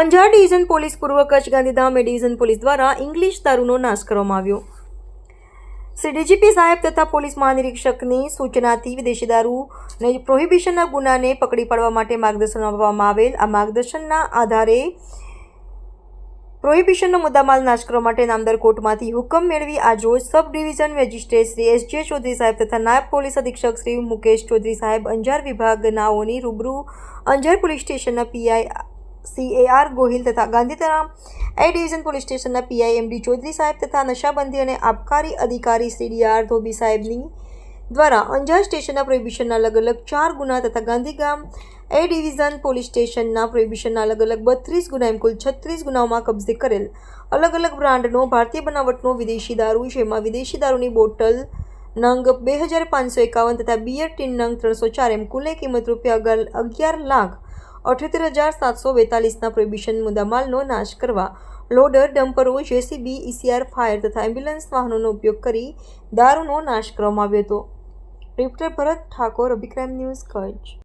Anjar division police પૂર્વ Kutch Gandhidham division police દ્વારા English દારૂનો નાશ કરવામાં આવ્યો. શ્રી ડીજીપી સાહેબ તથા પોલીસ મહાનિરીક્ષકની સૂચનાથી વિદેશી દારૂ અને પ્રોહિબિશનના ગુનાને પકડી પાડવા માટે માર્ગદર્શન આપવામાં આવેલ. આ માર્ગદર્શનના આધારે પ્રોહિબિશનનો મુદ્દામાલ નાશ કરવા માટે નામદાર કોર્ટમાંથી હુકમ મેળવી આજરોજ sub division magistrate Shri S. J. Chaudhary સાહેબ તથા નાયબ પોલીસ અધિક્ષક શ્રી મુકેશ ચૌધરી સાહેબ, અંજાર વિભાગનાઓની રૂબરૂ અંજાર પોલીસ સ્ટેશનના PI C A R Gohil તથા ગાંધીધામ એ ડિવિઝન પોલીસ સ્ટેશનના પીઆઈ એમડી ચૌધરી સાહેબ તથા નશાબંધી અને આબકારી અધિકારી સીડીઆર ધોબી સાહેબની દ્વારા અંજાર સ્ટેશનના પ્રોહિબિશનના અલગ અલગ ચાર ગુના તથા ગાંધીગામ એ ડિવિઝન પોલીસ સ્ટેશનના પ્રોહિબિશનના અલગ અલગ બત્રીસ ગુના એમ કુલ છત્રીસ ગુનાઓમાં કબજે કરેલ. અલગ અલગ બ્રાન્ડનો ભારતીય બનાવટનો વિદેશી દારૂ, જેમાં વિદેશી દારૂની બોટલ નંગ બે હજાર પાંચસો એકાવન તથા બિયર ટીન નંગ ત્રણસો ચાર એમ કુલે કિંમત રૂપિયા અગિયાર લાખ અઠ્યોતેર હજાર સાતસો બેતાલીસના પ્રોહિબિશન મુદ્દામાલનો નાશ કરવા લોડર ડમ્પરો જેસીબી ઈસીઆર ફાયર તથા એમ્બ્યુલન્સ વાહનોનો ઉપયોગ કરી દારૂનો નાશ કરવામાં આવ્યો હતો. Reporter Bharat Thakor, Abhikram news Kutch.